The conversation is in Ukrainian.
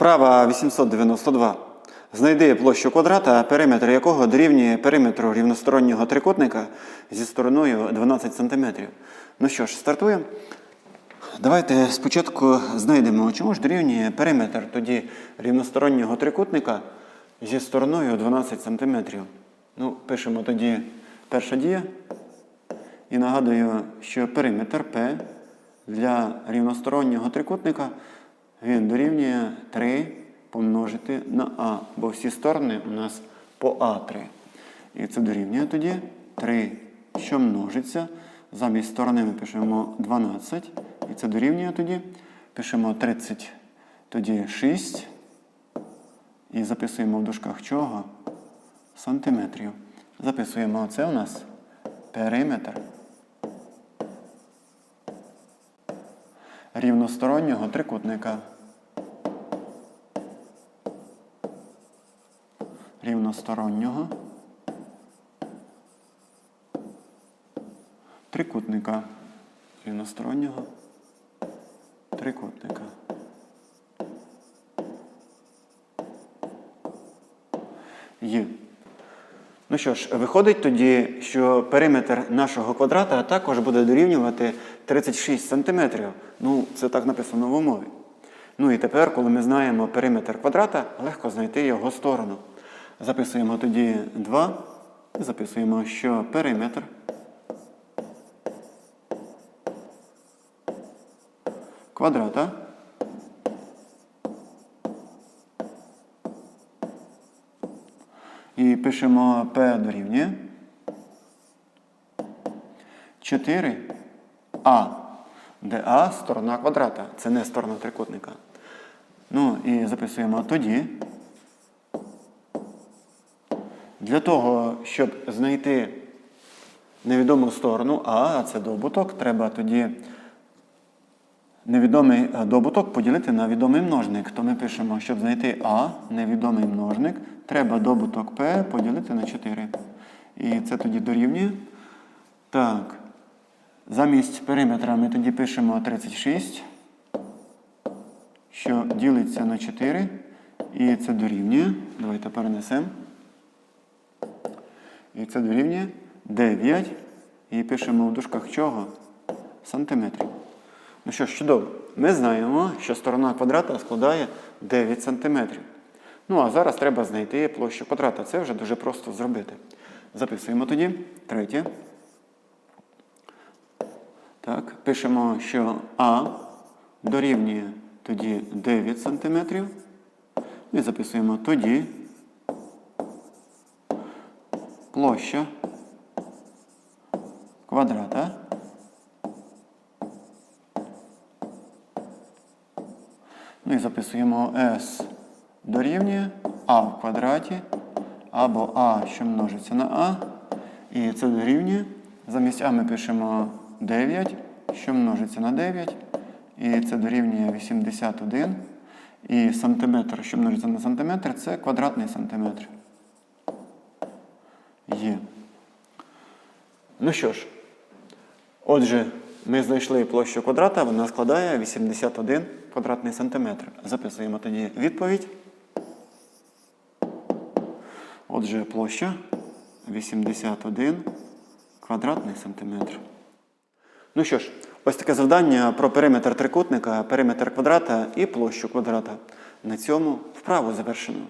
Вправа 892. Знайди площу квадрата, периметр якого дорівнює периметру рівностороннього трикутника зі стороною 12 см. Ну що ж, стартуємо. Давайте спочатку знайдемо, чому ж дорівнює периметр тоді рівностороннього трикутника зі стороною 12 см. Ну, пишемо тоді перша дія. І нагадую, що периметр P для рівностороннього трикутника він дорівнює 3 помножити на А, бо всі сторони у нас по А3. І це дорівнює тоді 3, що множиться. Замість сторони ми пишемо 12. І це дорівнює тоді. Пишемо 30, тоді 6. І записуємо в дужках чого? Сантиметрів. Записуємо це у нас периметр рівностороннього трикутника. Рівностороннього трикутника. Рівностороннього трикутника. Є. Ну що ж, виходить тоді, що периметр нашого квадрата також буде дорівнювати 36 см. Ну, це так написано в умові. Ну і тепер, коли ми знаємо периметр квадрата, легко знайти його сторону. Записуємо тоді 2. Записуємо, що периметр квадрата І пишемо P дорівнює 4А, де А сторона квадрата. Це не сторона трикутника. Ну і записуємо тоді. Для того, щоб знайти невідому сторону, А, це добуток, треба тоді невідомий е, добуток поділити на відомий множник. То ми пишемо, щоб знайти А, невідомий множник, треба добуток P поділити на 4. І це тоді дорівнює. Так. Замість периметра ми тоді пишемо 36, що ділиться на 4. І це дорівнює. Давайте перенесемо. І це дорівнює 9. І пишемо в дужках чого? Сантиметрів. Ну що ж, чудово. Ми знаємо, що сторона квадрата складає 9 см. Ну, а зараз треба знайти площу квадрата. Це вже дуже просто зробити. Записуємо тоді. Третє. Пишемо, що А дорівнює тоді 9 см. І записуємо тоді площа квадрата. Ну і записуємо S дорівнює А в квадраті або А, що множиться на А. І це дорівнює. Замість А ми пишемо 9, що множиться на 9. І це дорівнює 81. І сантиметр, що множиться на сантиметр, це квадратний сантиметр. Є. Ну що ж, отже, ми знайшли площу квадрата, вона складає 81 квадратний сантиметр. Записуємо тоді відповідь. Отже, площа 81 квадратний сантиметр. Ну що ж, ось таке завдання про периметр трикутника, периметр квадрата і площу квадрата. На цьому вправу завершено.